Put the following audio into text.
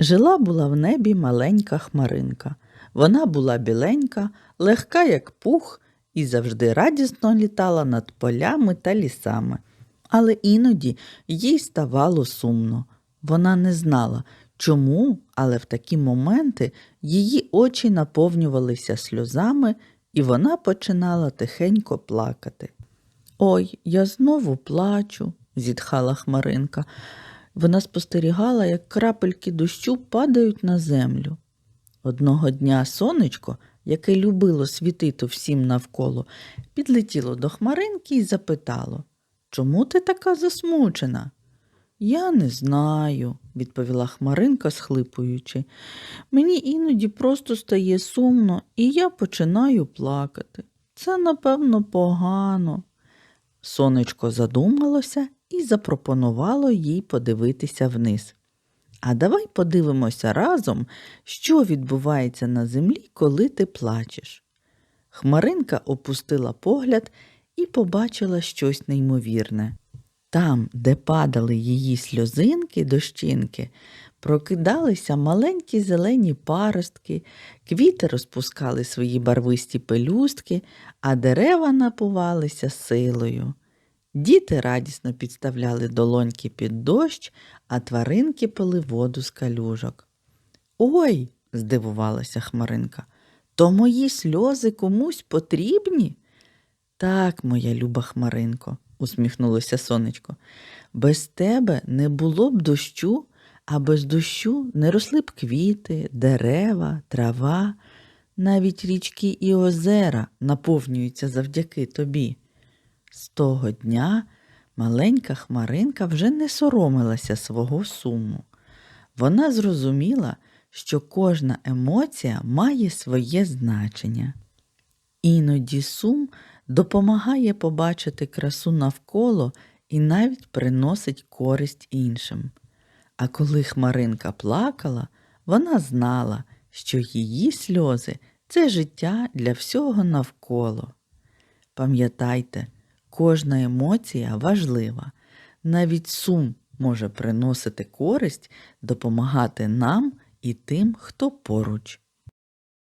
Жила була в небі маленька хмаринка. Вона була біленька, легка, як пух, і завжди радісно літала над полями та лісами. Але іноді їй ставало сумно. Вона не знала, чому, але в такі моменти її очі наповнювалися сльозами, і вона починала тихенько плакати. Ой, я знову плачу, зітхала Хмаринка. Вона спостерігала, як крапельки дощу падають на землю. Одного дня сонечко, яке любило світити всім навколо, підлетіло до Хмаринки і запитало Чому ти така засмучена? Я не знаю, відповіла Хмаринка, схлипуючи. Мені іноді просто стає сумно, і я починаю плакати. Це, напевно, погано. Сонечко задумалося і запропонувало їй подивитися вниз. А давай подивимося разом, що відбувається на землі, коли ти плачеш. Хмаринка опустила погляд і побачила щось неймовірне. Там, де падали її сльозинки дощинки, прокидалися маленькі зелені паростки, квіти розпускали свої барвисті пелюстки, а дерева напувалися силою. Діти радісно підставляли долоньки під дощ, а тваринки пили воду з калюжок. Ой, здивувалася Хмаринка, то мої сльози комусь потрібні? Так, моя люба Хмаринко, усміхнулося сонечко. Без тебе не було б дощу, а без дощу не росли б квіти, дерева, трава, навіть річки і озера наповнюються завдяки тобі. З того дня маленька Хмаринка вже не соромилася свого суму. Вона зрозуміла, що кожна емоція має своє значення. Іноді сум допомагає побачити красу навколо і навіть приносить користь іншим. А коли Хмаринка плакала, вона знала, що її сльози це життя для всього навколо. Пам'ятайте, кожна емоція важлива. Навіть сум може приносити користь, допомагати нам і тим, хто поруч.